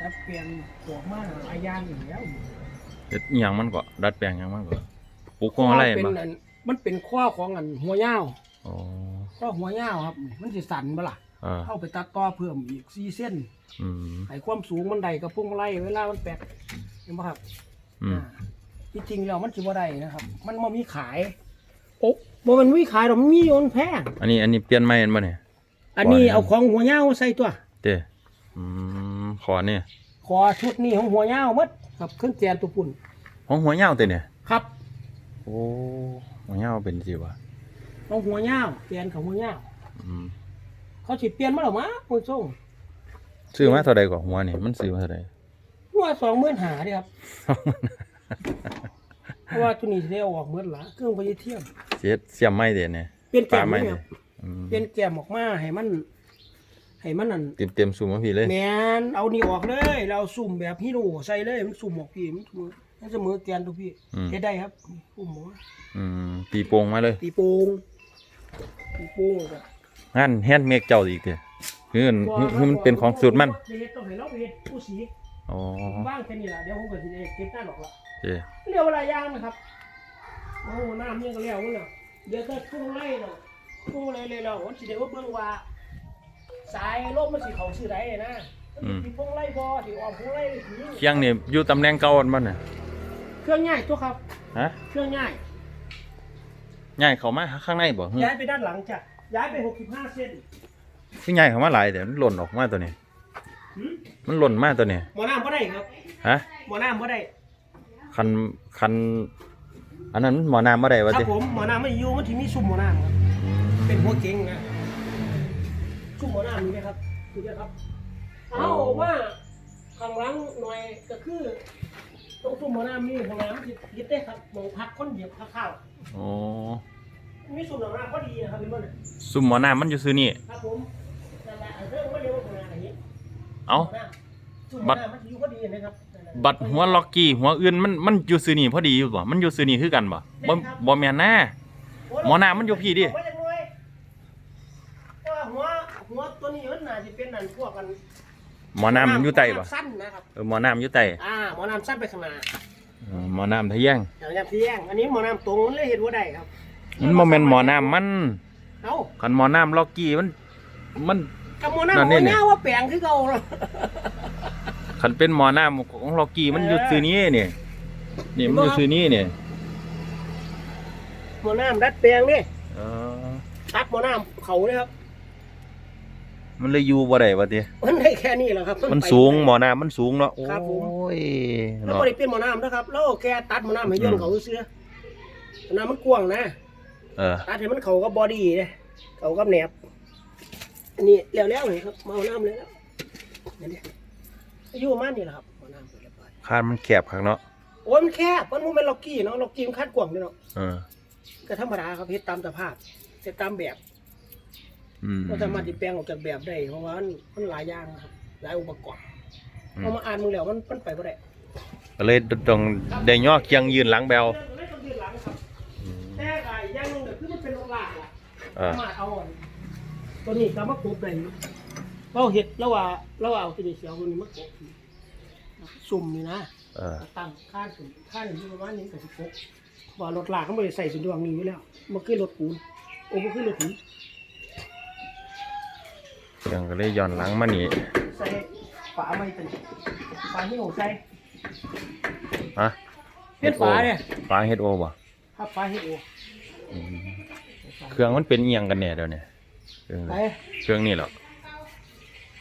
ดัดเปลี่ยนพวกมาหลายอย่างอยู่แล้วเฮ็ดอิหยังมันก็ดัดแปลงอิหยังมันก็ปลูกของอะไรเป็นบ่อันมันเป็นข้อของอันหัวยาวอ๋อข้อหัวยาวครับ มันสิสั่นบ่ล่ะเออเข้าไปตัดต่อเพิ่มอีก4เส้นอืมให้ความสูงมันได้กับพวงมาลัยเวลามันแปลกเห็นบ่ครับอืมอ่าที่จริงแล้วมันสิบ่ได้นะครับ มันบ่มีขายโอ๊ะบ่มันมีขายหรอกมันมีอยู่มันแพงอันนี้อันนี้เปลี่ยนใหม่แม่นบ่เนี่ย อันนี้ว่าเนี่ยเอาของหัวยาวใส่ตัว เด้อืม ขอนี่ขอชุดนี้ของหัวยาวหมดครับเครื่องแกนตัวปุ่นของหัวยาวเต้เนี่ยครับ โอ้หัวยาวเป็นสิวะของหัวยาวแกนของหัวยาวอืมเขาสิเปลี่ยนมาหรอมะคุณส่งซื้อมาเท่าใดกว่าหัวนี่มันซื้อมาเท่าใดหัวสองหมื่นหาเดีครับเพราะว่าตัวนี้สิได้เอาออกเมื่อละเครื่องไปเทียมเสียเสียมไม้เด้เนี่ยเปลี่ยนแกปลามไม้คเนี่รัยบอืมเปลี่ยนแกมออกมาให้มัน ให้มันนั่นเต็มเต็มๆสูงมาพี่เลยแมนเอานี่ออกเลยเราสุ่มแบบฮีโร่ใส่เลยมันสุ่มออกพี่มันเสมอมันเสมอแกนตัวพี่อืมเฮ็ดได้ครับสุ่มหมออืมตีโป่งมาเลย ตีโป่งตีโป่งก็งานแฮนด์เมดเจ้าอีกเด้อคือมันคือมันเป็นของสูตรมันเฮ็ดต้องให้เราเฮ็ดผู้สีอ๋อว่างแค่นี้ล่ะเดี๋ยวผมก็สิได้เก็บหน้าดอกละเจ้เรียวเวลายางนะครับโอ้น้ำยังก็เลี้ยวเลยเดี๋ยวถ้าทุ่งไร่เนาะทุ่งไร่เลยเราวันสิเดี๋ยวว่าเบิ่งว่า สายลมมันสิเขาชื่อใดนะมันสิติดทุ่งไร่พอสิออกทุ่งไร่ถึงเคียงนี่อยู่ตำแหน่งเก่าอันบ่น่ะเครื่องง่ายตัวครับ ฮะเครื่องง่าย ย้ายเข้ามาข้างในบ่ฮึย้ายไปด้านหลังจ้ะ ย้ายไป 65เซนคือย้ายเข้ามาหลายแต่มันหล่นออกมาตัวนี้ หืมมันหล่นมาตัวนี้ หมอน้ำบ่ได้ครับ ฮะ หมอน้ำบ่ได้ คันคันอันนั้นหมอน้ำบ่ได้ว่าครัติบผม หมอน้ำไม่อยู่มันที่มีซุ่มหมอน้ำครับอืมเป็นหัวเก่งนะ ซุ่มหมอน้ำมีไหมครับคือไหมครับเอาว่าข้างหลังหน่อยก็คือตรงซุ่มหมอน้ำมีห้องน้ำที่ยึดได้ครับหมองพักคนเหยียบข้าวโอ้ๆมีซุ่มหมอน้ำพอดีนะครับเป็นบ่เนี่ยซุ่มหมอน้ำมันอยู่ซื่อนี่ ครับผมนั่นแหละเรื่องว่าเรียกว่าห้องน้ำอย่างนี้เอ้า ซุ่มหมอน้ำมันจะอยู่พอดีนะครับนั่นแหละบัดหัวล็อกกี้หัวอื่นมันมันอยู่ซื่อนี่พอดีอยู่บ่มันอยู่ซื่อนี่คือกันบ่บ่บ่แม่นนะ หมอน้ำมันอยู่พี่ดิหัวจังเลยแต่ว่าหัวหัวตัวนี้มั นน่าจะเป็นนั่นพวกกันหมอน้ำมันอยู่ใต้บ่หมน้ำสั้นนะครับเออหมอน้ำอยู่ใต้อ่าหมอน้ำสั้นไปข้างหน้าเออหมอน้ำทะแยงอย่างอย่างที่แย่งอันนี้หมอน้ำตรงมันเลยเห็นว่าได้ครับมันบ่แม่นหมอน้ำมันเอ้าคันหมอน้ำล็อกกี้มัน มันกับหมอนั่น้ำนนี่หัวเนี่ยเงาว่าแปลงคือเก่าเลยคันเป็นหมอน้ำของล็อกกี้มันอยู่ซื่อนี้นี่นี่มันอยู่ซื่อนี้นี่หมอน้ำดัดแปลงนี่เออตัดหมอน้ำเขาเลยครับ มันเลยอยู่บ่ได้ว่าติมันได้แค่นี้แหละครับมันไป สูงหมอน้ำมันสูงเนาะโอ้ครับผม ยแล้วเนาะก็ได้เป็นหมอน้ำนะครับแล้วแกตัดหมอน้ำให้ย่นอืม เขาเสื้อหมอน้ำมันกว้างนะ เออตัดให้มันเขากับบอดี้เลยเขากับแหนบอันนี้แล้วแล้วเลยครับเมาน้ำเลยแล้วนี่นี่อายุประมาณนี้แหละครับหมอน้ำเรียบร้อยคานมันแคบข้างเนาะโอ้ยมันแคบมันมันเป็นล็อกกี้เนาะล็อกกี้มันคาดกว้างเลยเนาะเออก็ธรรมดาครับเฮ็ดตามสภาพเฮ็ดตามแบบอืม ก็สามารถติแปลงออกจากแบบได้เพราะว่ามันมันหลายอย่างครับหลายองค์ประกอบอืม เอามาอ่านมึงแล้วมันมันไปบ่ได้ก็เลยต้องได้ย่อเคียงยืนหลังแบวไม่ต้องยืนหลังครับแต่ก็อีกอย่างหนึงก็คือมันเป็นโรงลากล่ะเออสามารถเอาอันตัวนี้ก็มากบได้เราเฮ็ดแล้วว่าเราเอาตัวนี้เสียวตัวนี้มากบสุ่มนี่นะเออ ตั้งค่าถึงค่าหนึ่งที่ประมาณนี้ก็สิบหกว่ารถลากเขาไม่ได้ใส่สุดดวงนี้อยู่แล้วมันคือรถปูนโอ้มันคือรถหิน เคียงก็เลยย้อนหลังมานี่ใส่ฝาไม่เป็นฝาที่หนูใส่ฮะเป็นฝาเนี่ยฝาเฮ็ดโอบ่ครับฝาเฮดโออืมเครื่องมันเป็นเอียงกันแน่เดี๋ยวนี้เครื่องไปเครื่องนี่เหรอ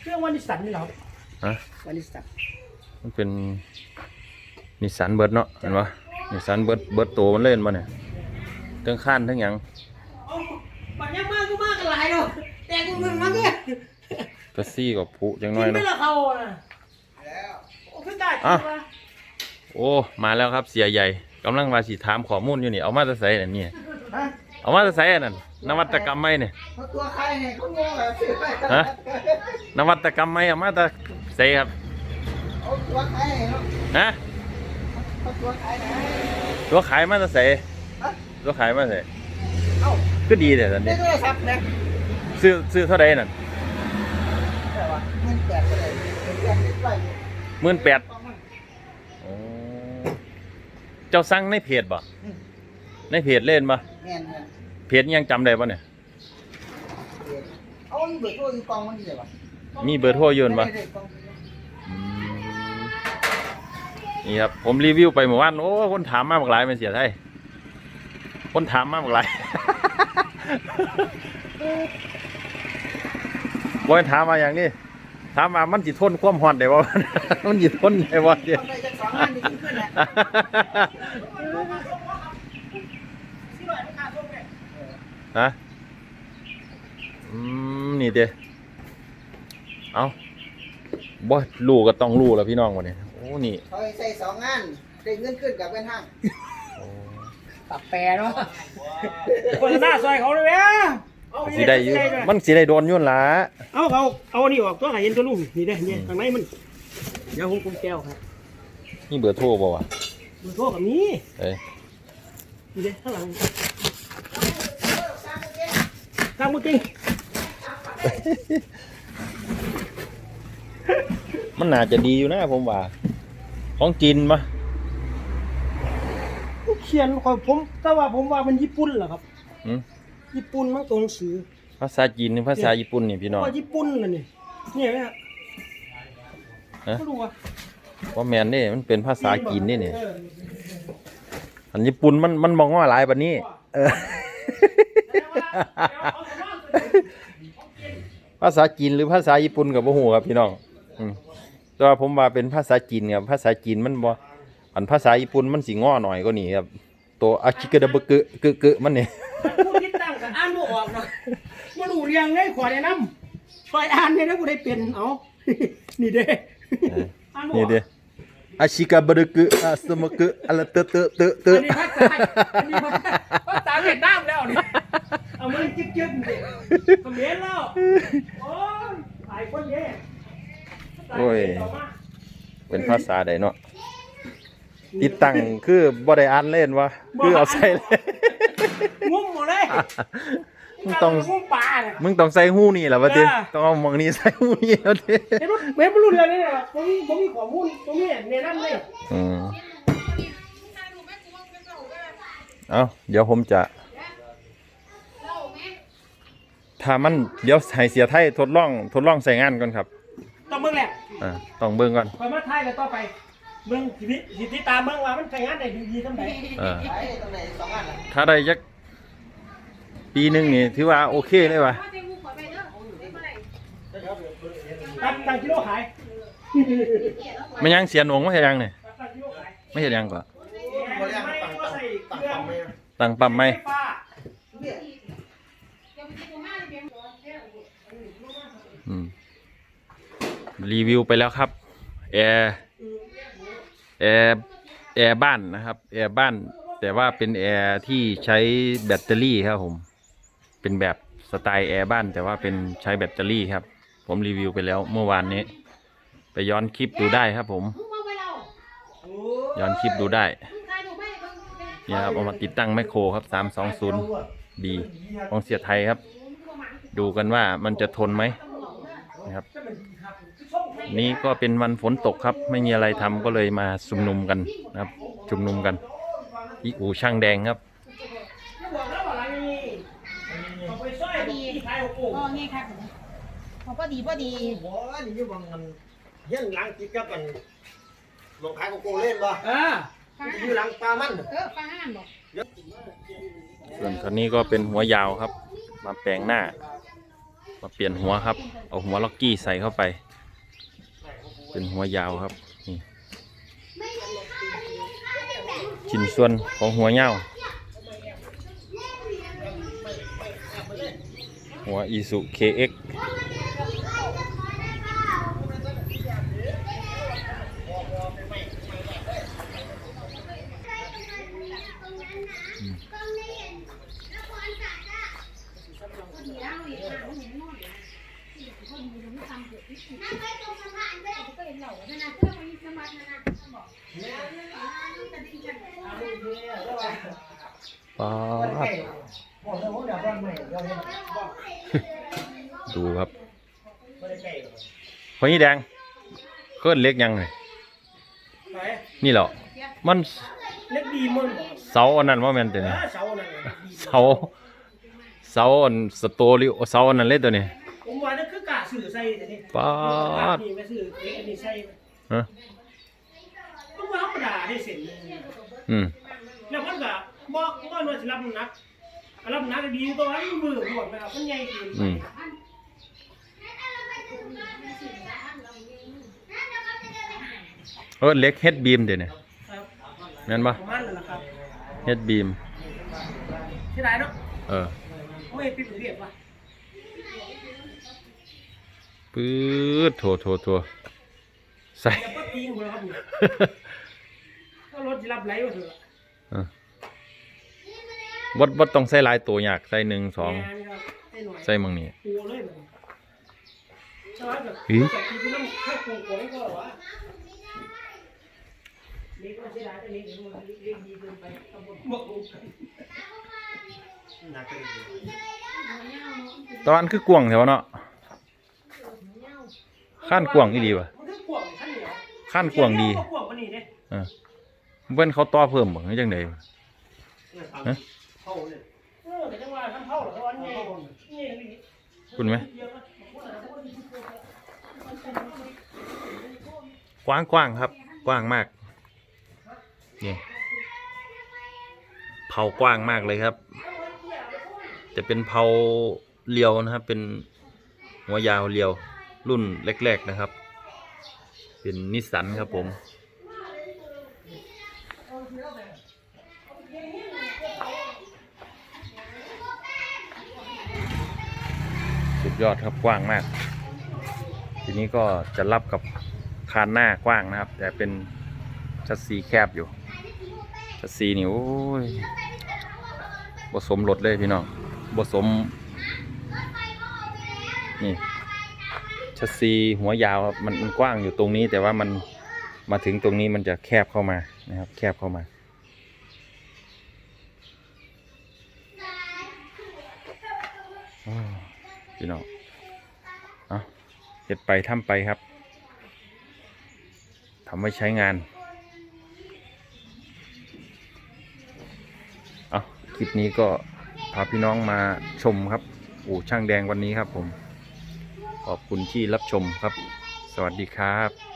เครื่องวานิสสันนี่เหรอครับฮะวานิสสันมันเป็นนิสสันเบิร์ดเนาะเห็นปะนิสสันเบิร์ดเบิร์ดโตมันเล่นมาเนี่ยทั้งข้านทั้งหยังเอาปัญญามากก็มากกันหลายเนาะแต่กูมึงมาเนี่ย ก็ซี่กับผุจังน้กิอยนไม่เนาะ ละเขาน่ะแล้วโอ้ขึ้นได้จริอะงวะโอ้ มาแล้วครับเสียใหญ่กำลังมาสิถามข้อมูลอยู่นี่ เอามาจะใส่อันนี้ฮะเอามาจะใส่อันนั้นนวัตกรรมไหมเนี่ยเอาตัวใครเนี่ยเขางงเหรอซื้อไปฮะ นวัตกรรมไหมเอามาจะใส่ครับเอาตัวใครเนี่ยเนาะฮะเอาตัวใครไหนตัวขายมาจะใส่ฮะตัวขายมาใส่เอ้าก็ดีแต่ตอนได้นี้โทรศัพท์เนี่ยซื้อซื้อเท่าไรนั่น แต่ว่าเงินแจกก็เลยเงินแจกนิดหน่อยหมื่นแปดโอ้เจ้าสั่งในเพจบ่ในเพจเล่นบ่แม่นแม่นเพจยังจำได้บ่เนี่ยเอาอีเบิดโทรอีกองมันดีเลยว่ะมีเบอร์โทรอยืนบ่ ได้ๆกองอืมนี่ครับผมรีวิวไปเมื่อวานโอ้คนถามมากหลายเป็นเสียไทยคนถามมากหลายบอยถามมาอย่างนี้ ถามมามันจิทนความฮอนได้บ่ มันจิทนได้บ่เดี๋ยวต้องได้จักสองงานนี่ขึ้นแหละที่หน่อยมันขาดลงไงฮะอืมนี่เด้เอาบ่รู้ก็ต้องรู้แล้วพี่น้องวันนี้โอ้นี่เขาให้ใส่สองงานได้เงินขึ้นกับเป็นห้างปรับแปรเนาะคนหน้าซอยเขาเลยแม่เอา สิได้อยู่มันสิได้โดนยุ่นล่ะเอาเขาเอาอันนี้ออกตัวไหนเย็นตัวลุงนี่เด้เนี่ยข้างในมันเดี๋ยวผมกุมแก้วครับนี่เบอร์โทรบ่วะมือโทษกับนี้เอ้ยนี่เด้ข้างหลังตามมือจริงมันน่าจะดีอยู่นะผมว่า ของกินปะเขียนคอยผมแต่ว่าผมว่ามันญี่ปุ่นเหรอครับอื ญี่ปุ่นมันตัวหนังสือ ภาษาจีนหรือภาษาญี่ปุ่นนี่พี่น้อง ว่าญี่ปุ่นน่ะนี่เนี่ยนะฮะ ไม่รู้ว่าว่าแมนนี่มันเป็นภาษาจีนนี่นี่เอออันญี่ปุ่นมันมันมองว่าหลายแบบนี้ เออ ภาษาจีนหรือภาษาญี่ปุ่นกับบ่ฮู้ครับพี่น้องอืมแต่ว่าผมว่าเป็นภาษาจีนครับภาษาจีนมันบ่อันภาษาญี่ปุ่นมันสิง้อหน่อยกว่านี้ครับ ตัวอาชิกะดะบะกะกะกะมันนี่ผู้ที่ตั้ง กับอ่านบ่ออกเนาะมาดูเรียงเลยขอแนะนำคอยอ่านเนี่ยนะผู้ได้เป็นเอานี่เด้เอออ่านบ่อนี่อกเด้อาชิกะบะดะกะอาสมะกะอะละเตอะเตอะเตอะเตอัอะนนี้ภาษาอันนี้ภาษาภาษาเวียดนามแล้วนี่เอามันจึ๊กจึ๊กๆนี่เขมรแล้วโอ้ยหลายคนเด้โอ้ยเป็นภาษาใดเนาะติดตั้งคือบ่ได้อ่านเล่นวะคือเอาใส่เลย งุ้มหมดเลยมึงต้อง งุ้มปลาเนี่ยมึงต้องใส่หูนี่แหละวะติอ่าต้องเอาหมองนี้ใส่หูนี่แล้วติเห็นว่าเว็บไม่รู้เรื่องเลยเนี่ยผมมีผมมีข้อมูลตรงนี้เนี่ยนั่นเลยอืมเอาเดี๋ยวผมจะ ถ้ามันเดี๋ยวให้เสียไทยทดลองทดลองใส่งานก่อนครับต้องเบิ่งแหละอ่าต้องเบิ่งก่อนคอยมาทายกันต่อไปเบิ่งสิทิสิติตามเบิ่งว่ามันใช้งานได้ดีๆทำไดเออใส่ตรงไหนสองงานล่ะถ้าได้จัก ปีหนึงนี่ถือว่าโอเคเลยวะตัดตั้งกิโลขายไม่ยังเสียหนวงไม่เห็นยังเนี่ยตัดตั้งกิโลขายไม่เห็นยังก่อนบ่ได้ตั้งตั้งตั้งปั๊มไหมตั้งปั๊มไหมฟ้าเนี่ยอืมรีวิวไปแล้วครับ แอร์แอร์แอร์บ้านนะครับ แอร์บ้าน แต่ว่าเป็นแอร์ที่ใช้แบตเตอรี่ครับผม เป็นแบบสไตล์แอร์บ้าน แต่ว่าเป็นใช้แบตเตอรี่ครับ ผมรีวิวไปแล้วเมื่อวานนี้ ไปย้อนคลิปดูได้ครับ ผม ย้อนคลิปดูได้เนี่ยครับเอามาติดตั้งแมคโครครับสามสองศูนย์ดีของเสียไทยครับ ดูกันว่ามันจะทนไหมนะครับนี่ก็เป็นวันฝนตกครับ ไม่มีอะไรทำก็เลยมาชุมนุมกันนะครับ ชุมนุมกันที่อู่ช่างแดงครับ ไม่บอกแล้วว่าอะไรนี่เอาไปซ่อยดีขายโอ้โห อ๋อไงครับ เขาพอดีพอดีบ่นี่อยู่บางมันเฮียนหลังติดกับกันลงขายโกโก้เล่นบ่อ่าอยู่หลังปลามันเออฟ้าห้ามบอกส่วนคันนี้ก็เป็นหัวยาวครับ มาแปลงหน้า มาเปลี่ยนหัวครับ เอาหัวล็อกกี้ใส่เข้าไป เป็นหัวยาวครับนี่ชิ้นส่วนของหัวยาวหัวอีสุ KX ป้าดูครับพอนี่แดงเคลื่อนเล็กยังไหนนี่เหรอมัน เล็กดีมันบอกเสาอันนั้นว่าแม่นตัวเอนี้อเสานั่นน่ะดีเสาเสาอันสโตริเสาอันนั้นเลยตัวนี้ผมว่านั่นคือกาสื่อใส่แต่นี่ป๊าดนี่ไม่สื่อเอ๊ะอันนี้ใส่ฮะต้องว่าธรรมดาได้เสร็จเลยอืมแล้วมันก็บอกว่ามันจะรับน้ำหนักรับน้ำหนักก็ดีตัวนั้นมือหมดนะครับมันใหญ่เกินไปอืมเออเล็กเฮดบีมเดี๋ยวนี้ครับ แม่นปะประมาณนั้นแหละครับเฮดบีม ที่ไหนเนาะเออไม่ปิดเรียบว่ะปื๊ดโถโถโถใส่ อย่าเพิ่งตีหัวครับนี่ก็รถจะรับไหลมาเถอะเออวัดวัดต้องใส่หลายตัวอยากใส่หนึ่งสองแม่นี่ครับให้หน่อยใส่มังนี่กลัวเลยมันใช่ไหมแบบอี๋แต่คือที่นั่นแค่กลัวกลัวก็วะ เล็กก็เสียดายแต่เล็กเห็นมันเล็กดีเกินไปตำบลบวกลงกันหนักกันอีกตอนคือกวงแถวเนาะข้านกวงอีดีวะมันคือกวงขั้นเหนียวข้านกวงดีกวงกว่านี้เด้เออเว้นเขาต่อเพิ่มบ่หรือจังไดเนี่ยทำเข้าเนี่ยเออแต่จังหวะทำเท่าเหรอตอนนี้นี่นี่คุณไหมกว้างกว้างครับ กว้างมาก นี่เผากว้างมากเลยครับ จะเป็นเผาเรียวนะครับ เป็นหัวยาวเรียวรุ่นแรก ๆนะครับ เป็นนิสสันครับผมสุดยอดครับกว้างมาก ทีนี้ก็จะรับกับคานหน้ากว้างนะครับ แต่เป็นชัดซีแคบอยู่ ชัดซีนี่โอ้ยผสมรถเลยพี่น้องผสม นี่ชัดซีหัวยาวครับมันมันกว้างอยู่ตรงนี้ แต่ว่ามันมาถึงตรงนี้มันจะแคบเข้ามานะครับ แคบเข้ามาพี่น้องเอาเห็ดไปทำไปครับทำไว้ใช้งาน ลิปนี้ก็พาพี่น้องมาชมครับ อู่ช่างแดงวันนี้ครับผม ขอบคุณที่รับชมครับ สวัสดีครับ